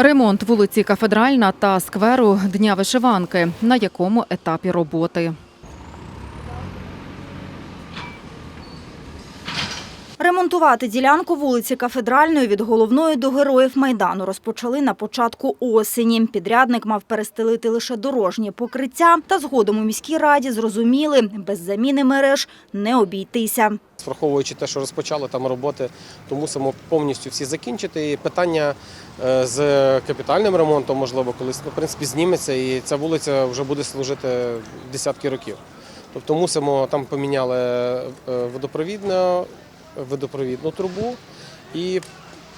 Ремонт вулиці Кафедральна та скверу Дня вишиванки. На якому етапі роботи? Ремонтувати ділянку вулиці Кафедральної від головної до героїв Майдану розпочали на початку осені. Підрядник мав перестелити лише дорожнє покриття, та згодом у міській раді зрозуміли, без заміни мереж не обійтися. Враховуючи те, що розпочали там роботи, то мусимо повністю всі закінчити. І питання е, з капітальним ремонтом, можливо, колись в принципі зніметься, і ця вулиця вже буде служити десятки років. Тобто мусимо там поміняли е, водопровідну, трубу і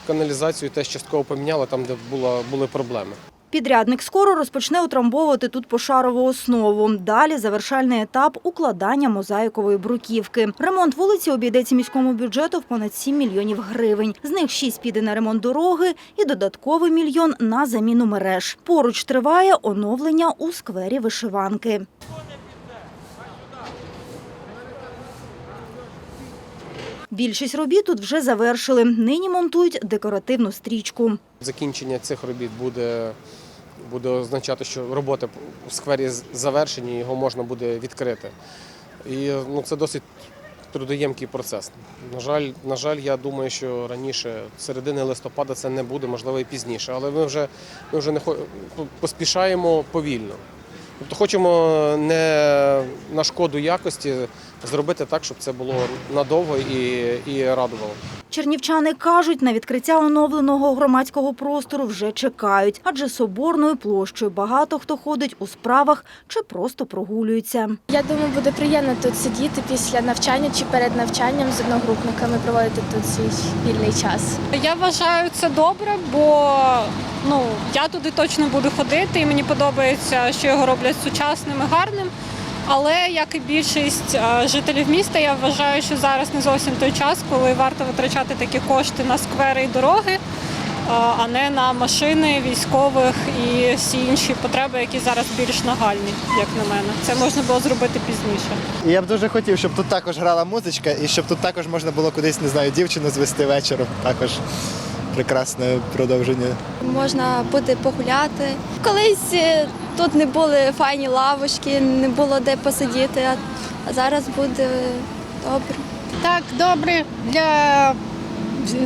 каналізацію теж частково поміняли там, де була, були проблеми. Підрядник скоро розпочне утрамбовувати тут пошарову основу. Далі завершальний етап укладання мозаїкової бруківки. Ремонт вулиці обійдеться міському бюджету в понад 7 мільйонів гривень. З них 6 піде на ремонт дороги і додатковий мільйон на заміну мереж. Поруч триває оновлення у сквері вишиванки. Більшість робіт тут вже завершили. Нині монтують декоративну стрічку. Закінчення цих робіт буде, буде означати, що роботи у сквері завершені, його можна буде відкрити. І ну, це досить трудоємкий процес. На жаль, на жаль, я думаю, що раніше, середини листопада, це не буде, можливо, і пізніше. Але ми вже, ми вже не поспішаємо повільно. Тобто хочемо не на шкоду якості зробити так, щоб це було надовго і, і радувало. Чернівчани кажуть, на відкриття оновленого громадського простору вже чекають, адже соборною площею багато хто ходить у справах чи просто прогулюється. Я думаю, буде приємно тут сидіти після навчання чи перед навчанням з одногрупниками, проводити тут свій вільний час. Я вважаю це добре, бо ну я туди точно буду ходити, і мені подобається, що його роблять сучасним і гарним. Але як і більшість е, жителів міста, я вважаю, що зараз не зовсім той час, коли варто витрачати такі кошти на сквери і дороги, е, а не на машини військових і всі інші потреби, які зараз більш нагальні, як на мене. Це можна було зробити пізніше. Я б дуже хотів, щоб тут також грала музичка, і щоб тут також можна було кудись, не знаю, дівчину звести вечором. Також прекрасне продовження. можна буде погуляти. Колись е, тут не були файні лавочки, не було де посидіти, а- а зараз буде добре. Так, добре для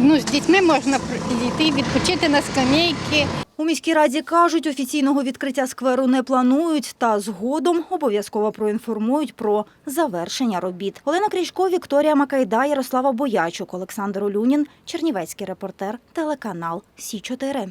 ну, з дітьми можна підійти, відпочити на скамейки. У міській раді кажуть, офіційного відкриття скверу не планують, та згодом обов'язково проінформують про завершення робіт. Олена Крічко, Вікторія Макайда, Ярослава Боячук, Олександр Олюнін, Чернівецький репортер, телеканал Сі 4